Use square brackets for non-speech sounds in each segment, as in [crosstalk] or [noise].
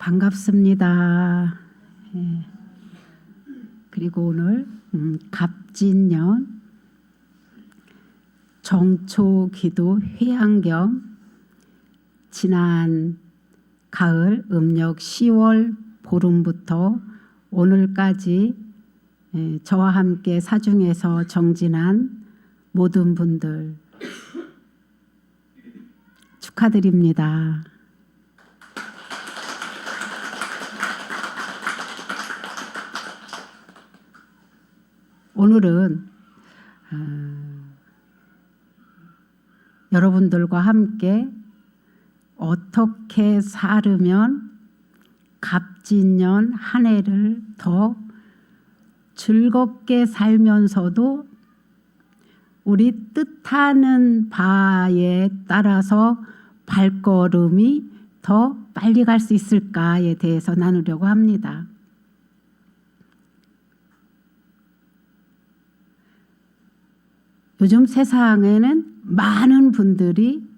반갑습니다. 예. 그리고 오늘 음, 갑진년 정초기도 회양경 지난 가을 음력 10월 보름부터 오늘까지 예, 저와 함께 사중에서 정진한 모든 분들 축하드립니다. 오늘은 아, 여러분들과 함께 어떻게 살으면 갑진년 한 해를 더 즐겁게 살면서도 우리 뜻하는 바에 따라서 발걸음이 더 빨리 갈 수 있을까에 대해서 나누려고 합니다. 요즘 세상에는 많은 분들이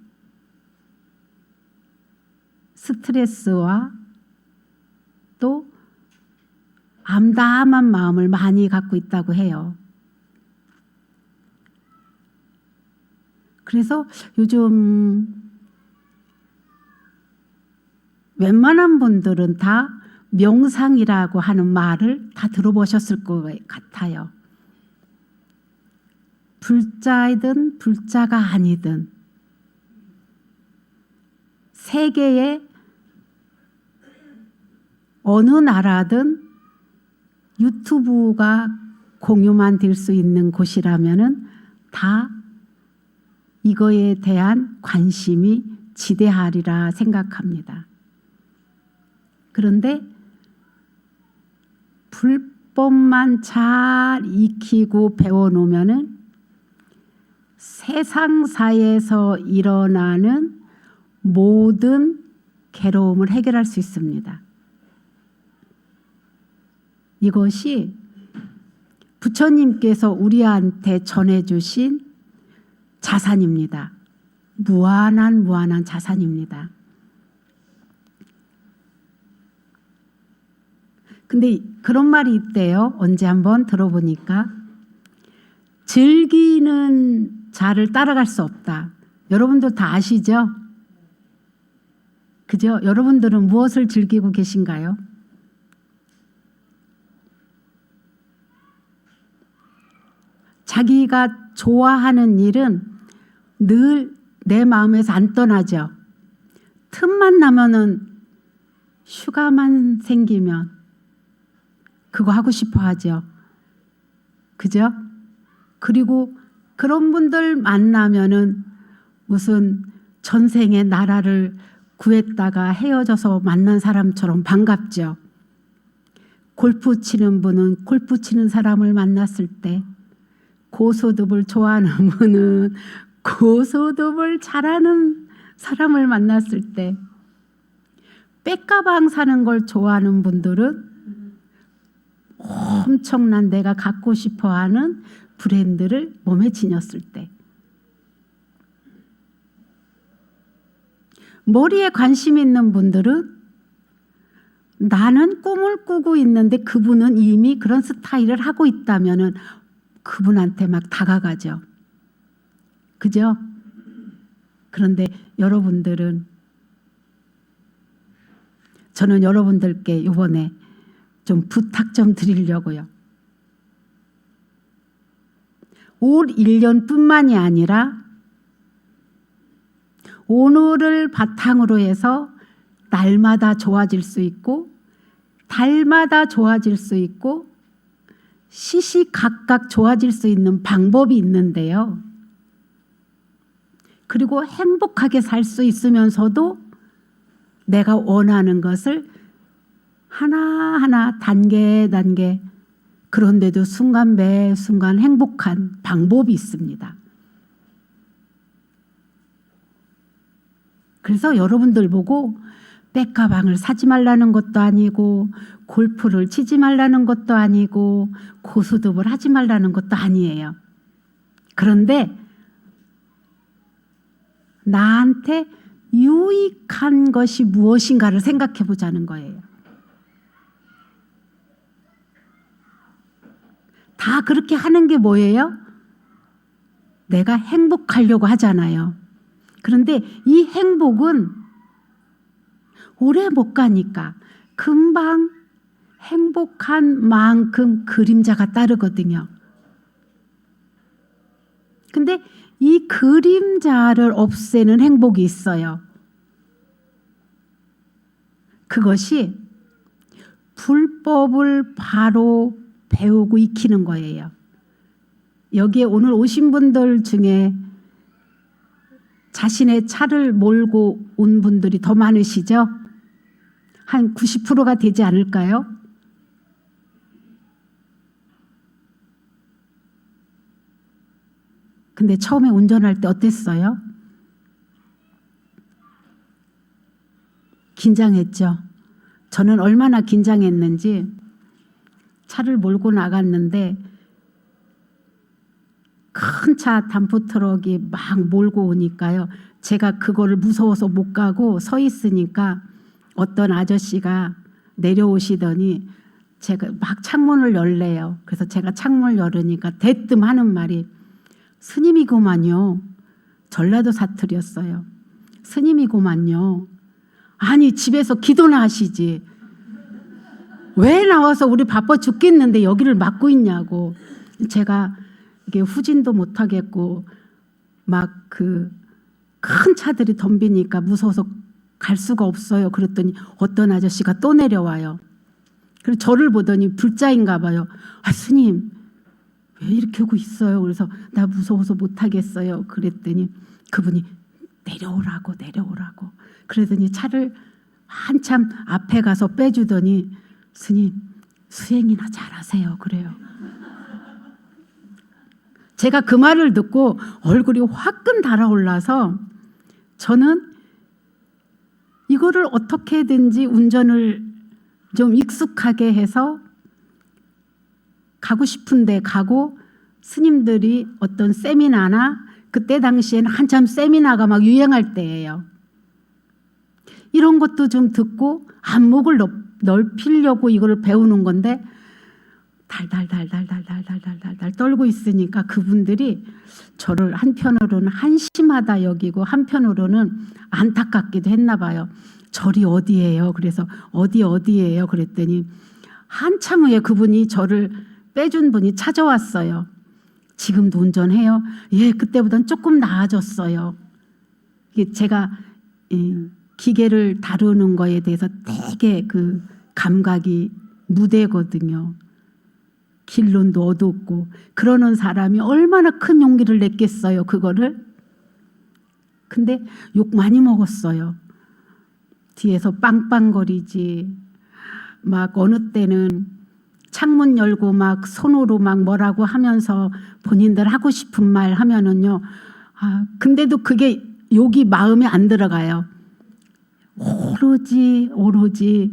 스트레스와 또 암담한 마음을 많이 갖고 있다고 해요. 그래서 요즘 웬만한 분들은 다 명상이라고 하는 말을 다 들어보셨을 것 같아요. 불자이든 불자가 아니든 세계의 어느 나라든 유튜브가 공유만 될 수 있는 곳이라면은 다 이거에 대한 관심이 지대하리라 생각합니다. 그런데 불법만 잘 익히고 배워 놓으면은 세상사에서 일어나는 모든 괴로움을 해결할 수 있습니다. 이것이 부처님께서 우리한테 전해주신 자산입니다. 무한한 무한한 자산입니다. 근데 그런 말이 있대요. 언제 한번 들어보니까 즐기는 자를 따라갈 수 없다. 여러분도 다 아시죠? 그죠? 여러분들은 무엇을 즐기고 계신가요? 자기가 좋아하는 일은 늘 내 마음에서 안 떠나죠. 틈만 나면은 휴가만 생기면 그거 하고 싶어 하죠. 그죠? 그리고 그런 분들 만나면은 무슨 전생에 나라를 구했다가 헤어져서 만난 사람처럼 반갑죠. 골프 치는 분은 골프 치는 사람을 만났을 때 고소득을 좋아하는 [laughs] 분은 고소득을 잘하는 사람을 만났을 때 백가방 사는 걸 좋아하는 분들은 엄청난 내가 갖고 싶어 하는 브랜드를 몸에 지녔을 때 머리에 관심 있는 분들은 나는 꿈을 꾸고 있는데 그분은 이미 그런 스타일을 하고 있다면은 그분한테 막 다가가죠. 그죠? 그런데 여러분들은 저는 여러분들께 이번에 좀 부탁 좀 드리려고요. 올 1년뿐만이 아니라 오늘을 바탕으로 해서 날마다 좋아질 수 있고 달마다 좋아질 수 있고 시시각각 좋아질 수 있는 방법이 있는데요. 그리고 행복하게 살 수 있으면서도 내가 원하는 것을 하나하나 단계 단계 그런데도 순간 매 순간 행복한 방법이 있습니다. 그래서 여러분들 보고 백가방을 사지 말라는 것도 아니고 골프를 치지 말라는 것도 아니고 고수듭을 하지 말라는 것도 아니에요. 그런데 나한테 유익한 것이 무엇인가를 생각해 보자는 거예요. 다 그렇게 하는 게 뭐예요? 내가 행복하려고 하잖아요. 그런데 이 행복은 오래 못 가니까 금방 행복한 만큼 그림자가 따르거든요. 근데 이 그림자를 없애는 행복이 있어요. 그것이 불법을 바로 배우고 익히는 거예요. 여기에 오늘 오신 분들 중에 자신의 차를 몰고 온 분들이 더 많으시죠? 한 90%가 되지 않을까요? 근데 처음에 운전할 때 어땠어요? 긴장했죠. 저는 얼마나 긴장했는지 차를 몰고 나갔는데 큰 차 단프 트럭이 막 몰고 오니까요. 제가 그거를 무서워서 못 가고 서 있으니까 어떤 아저씨가 내려오시더니 제가 막 창문을 열래요. 그래서 제가 창문을 열으니까 대뜸 하는 말이 스님이고만요. 전라도 사투리였어요. 스님이고만요. 아니 집에서 기도나 하시지. 왜 나와서 우리 바빠 죽겠는데 여기를 막고 있냐고. 제가 이게 후진도 못 하겠고 막 그 큰 차들이 덤비니까 무서워서 갈 수가 없어요. 그랬더니 어떤 아저씨가 또 내려와요. 그리고 저를 보더니 불자인가 봐요. 아 스님 왜 이렇게 하고 있어요? 그래서 나 무서워서 못 하겠어요. 그랬더니 그분이 내려오라고 내려오라고. 그러더니 차를 한참 앞에 가서 빼주더니 스님 수행이나 잘하세요. 그래요. 제가 그 말을 듣고 얼굴이 화끈 달아올라서 저는 이거를 어떻게든지 운전을 좀 익숙하게 해서 가고 싶은데 가고 스님들이 어떤 세미나나 그때 당시에는 한참 세미나가 막 유행할 때예요. 이런 것도 좀 듣고 안목을 넓히려고 이거를 배우는 건데 달달달달달달달달달 떨고 있으니까 그분들이 저를 한편으로는 한심하다 여기고 한편으로는 안타깝기도 했나 봐요. 절이 어디예요? 그래서 어디 어디예요? 그랬더니 한참 후에 그분이 저를 빼준 분이 찾아왔어요. 지금도 운전해요? 예, 그때보단 조금 나아졌어요. 제가 기계를 다루는 거에 대해서 되게 그 감각이 무대거든요. 길론도 어둡고 그러는 사람이 얼마나 큰 용기를 냈겠어요, 그거를. 근데 욕 많이 먹었어요. 뒤에서 빵빵거리지. 막 어느 때는 창문 열고 막 손으로 막 뭐라고 하면서 본인들 하고 싶은 말 하면은요. 아, 근데도 그게 욕이 마음에 안 들어가요. 오로지 오로지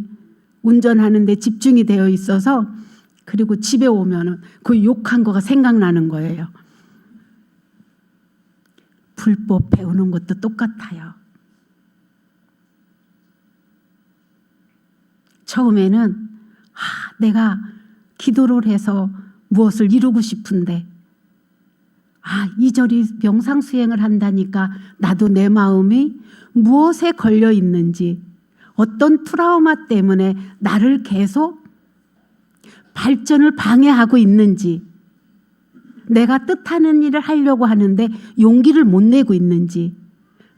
운전하는데 집중이 되어 있어서 그리고 집에 오면은 그 욕한 거가 생각나는 거예요. 불법 배우는 것도 똑같아요. 처음에는 아, 내가 기도를 해서 무엇을 이루고 싶은데 아, 이 절이 명상 수행을 한다니까 나도 내 마음이 무엇에 걸려 있는지 어떤 트라우마 때문에 나를 계속 발전을 방해하고 있는지 내가 뜻하는 일을 하려고 하는데 용기를 못 내고 있는지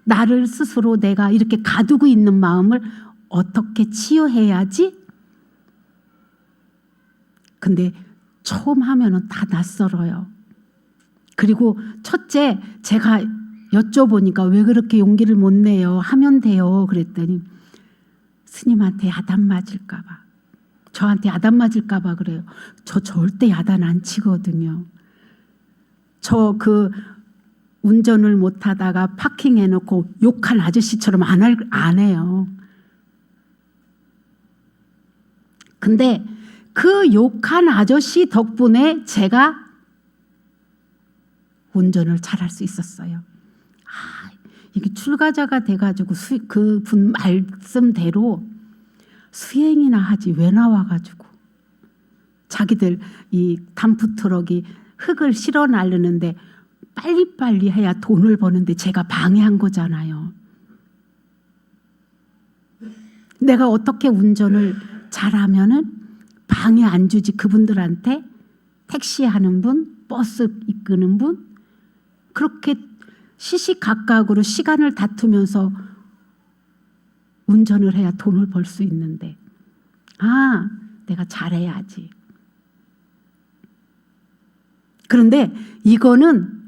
나를 스스로 내가 이렇게 가두고 있는 마음을 어떻게 치유해야지? 근데 처음 하면은 다 낯설어요. 그리고 첫째 제가 여쭤보니까 왜 그렇게 용기를 못 내요? 하면 돼요. 그랬더니 스님한테 야단 맞을까 봐. 저한테 야단 맞을까 봐 그래요. 저 절대 야단 안 치거든요. 저 그 운전을 못 하다가 파킹 해 놓고 욕한 아저씨처럼 안, 할, 안 해요. 근데 그 욕한 아저씨 덕분에 제가 운전을 잘 할 수 있었어요. 아, 이게 출가자가 돼가지고 그 분 말씀대로 수행이나 하지 왜 나와가지고 자기들 이 담프 트럭이 흙을 실어 나르는데 빨리빨리 해야 돈을 버는데 제가 방해한 거잖아요. 내가 어떻게 운전을 잘하면은 방해 안 주지 그분들한테 택시 하는 분, 버스 이끄는 분 그렇게 시시각각으로 시간을 다투면서 운전을 해야 돈을 벌 수 있는데 아 내가 잘해야지. 그런데 이거는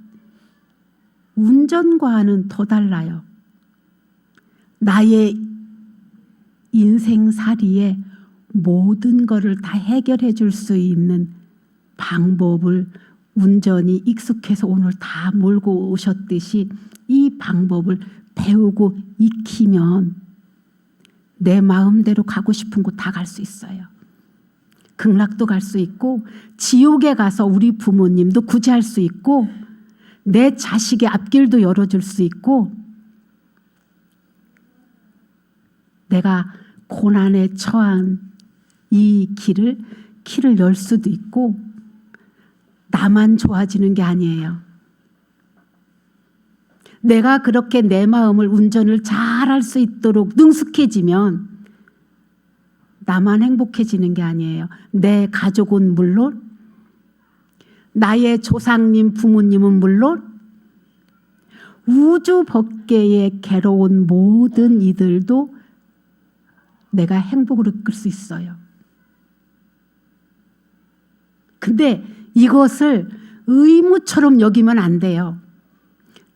운전과는 더 달라요. 나의 인생살이에 모든 것을 다 해결해 줄 수 있는 방법을 운전이 익숙해서 오늘 다 몰고 오셨듯이 이 방법을 배우고 익히면 내 마음대로 가고 싶은 곳 다 갈 수 있어요. 극락도 갈 수 있고 지옥에 가서 우리 부모님도 구제할 수 있고 내 자식의 앞길도 열어줄 수 있고 내가 고난에 처한 이 길을 길을 열 수도 있고 나만 좋아지는 게 아니에요. 내가 그렇게 내 마음을 운전을 잘 할 수 있도록 능숙해지면 나만 행복해지는 게 아니에요. 내 가족은 물론 나의 조상님, 부모님은 물론 우주 법계에 괴로운 모든 이들도 내가 행복을 이끌 수 있어요. 근데 이것을 의무처럼 여기면 안 돼요.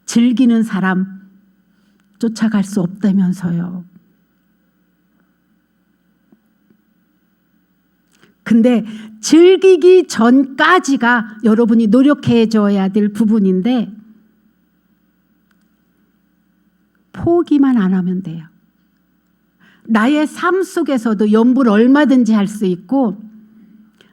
즐기는 사람 쫓아갈 수 없다면서요. 근데 즐기기 전까지가 여러분이 노력해 줘야 될 부분인데 포기만 안 하면 돼요. 나의 삶 속에서도 연불 얼마든지 할 수 있고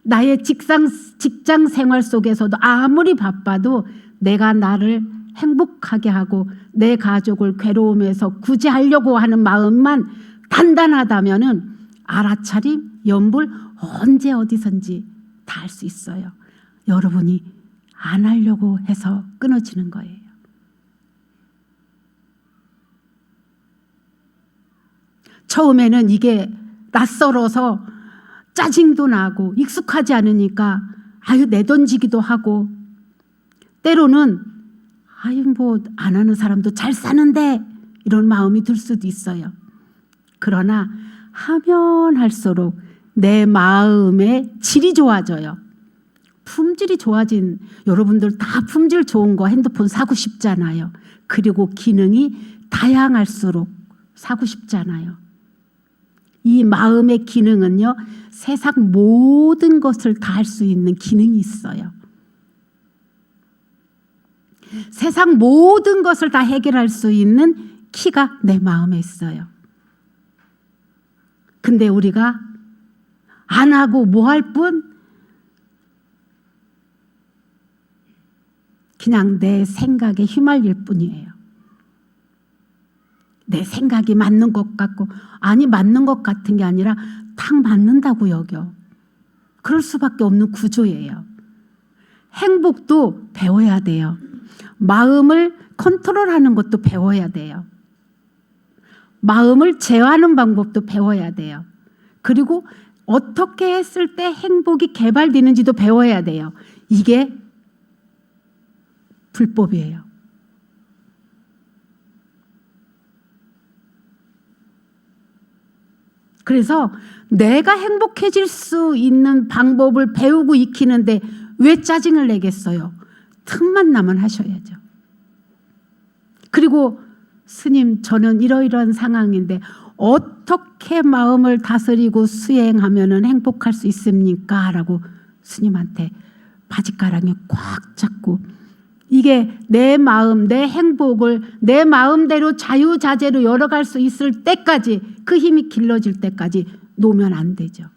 나의 직장, 직장 생활 속에서도 아무리 바빠도 내가 나를 행복하게 하고 내 가족을 괴로움에서 구제하려고 하는 마음만 단단하다면은 알아차림, 연불 언제 어디선지 다 할 수 있어요. 여러분이 안 하려고 해서 끊어지는 거예요. 처음에는 이게 낯설어서 짜증도 나고 익숙하지 않으니까 아유 내던지기도 하고 때로는 아유 뭐 안 하는 사람도 잘 사는데 이런 마음이 들 수도 있어요. 그러나 하면 할수록 내 마음의 질이 좋아져요. 품질이 좋아진 여러분들 다 품질 좋은 거 핸드폰 사고 싶잖아요. 그리고 기능이 다양할수록 사고 싶잖아요. 이 마음의 기능은요, 세상 모든 것을 다 할 수 있는 기능이 있어요. 세상 모든 것을 다 해결할 수 있는 키가 내 마음에 있어요. 근데 우리가 안 하고 뭐 할 뿐? 그냥 내 생각에 휘말릴 뿐이에요. 내 생각이 맞는 것 같고 아니 맞는 것 같은 게 아니라 탁 맞는다고 여겨. 그럴 수밖에 없는 구조예요. 행복도 배워야 돼요. 마음을 컨트롤하는 것도 배워야 돼요. 마음을 제어하는 방법도 배워야 돼요. 그리고 어떻게 했을 때 행복이 개발되는지도 배워야 돼요. 이게 불법이에요. 그래서 내가 행복해질 수 있는 방법을 배우고 익히는데 왜 짜증을 내겠어요? 틈만 나면 하셔야죠. 그리고 스님, 저는 이러이러한 상황인데 어떻게 마음을 다스리고 수행하면 행복할 수 있습니까? 라고 스님한테 바지가랑에 꽉 잡고 이게 내 마음, 내 행복을 내 마음대로 자유자재로 열어갈 수 있을 때까지 그 힘이 길러질 때까지 놓으면 안 되죠.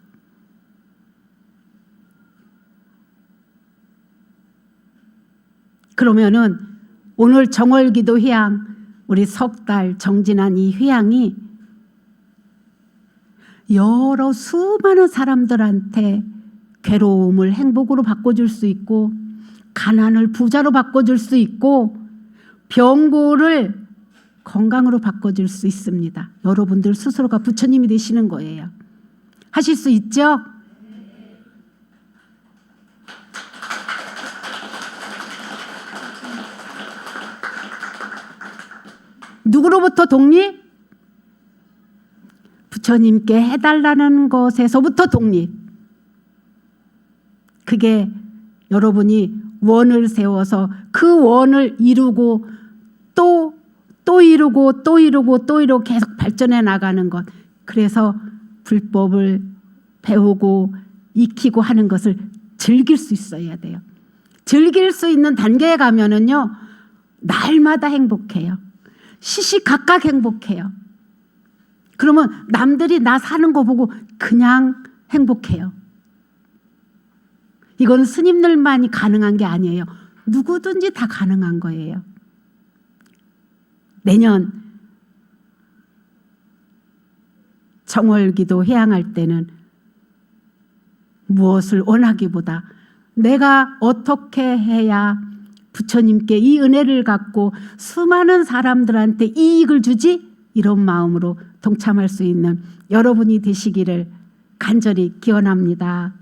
그러면은 오늘 정월기도 희양 우리 석 달 정진한 이 회양이 여러 수많은 사람들한테 괴로움을 행복으로 바꿔줄 수 있고 가난을 부자로 바꿔줄 수 있고 병고를 건강으로 바꿔줄 수 있습니다. 여러분들 스스로가 부처님이 되시는 거예요. 하실 수 있죠? 누구로부터 독립? 부처님께 해달라는 것에서부터 독립. 그게 여러분이 원을 세워서 그 원을 이루고 또, 또 이루고 또 이루고 또 이루고 계속 발전해 나가는 것. 그래서 불법을 배우고 익히고 하는 것을 즐길 수 있어야 돼요. 즐길 수 있는 단계에 가면은요, 날마다 행복해요. 시시각각 행복해요. 그러면 남들이 나 사는 거 보고 그냥 행복해요. 이건 스님들만이 가능한 게 아니에요. 누구든지 다 가능한 거예요. 내년 정월기도 해양할 때는 무엇을 원하기보다 내가 어떻게 해야 부처님께 이 은혜를 갖고 수많은 사람들한테 이익을 주지? 이런 마음으로 동참할 수 있는 여러분이 되시기를 간절히 기원합니다.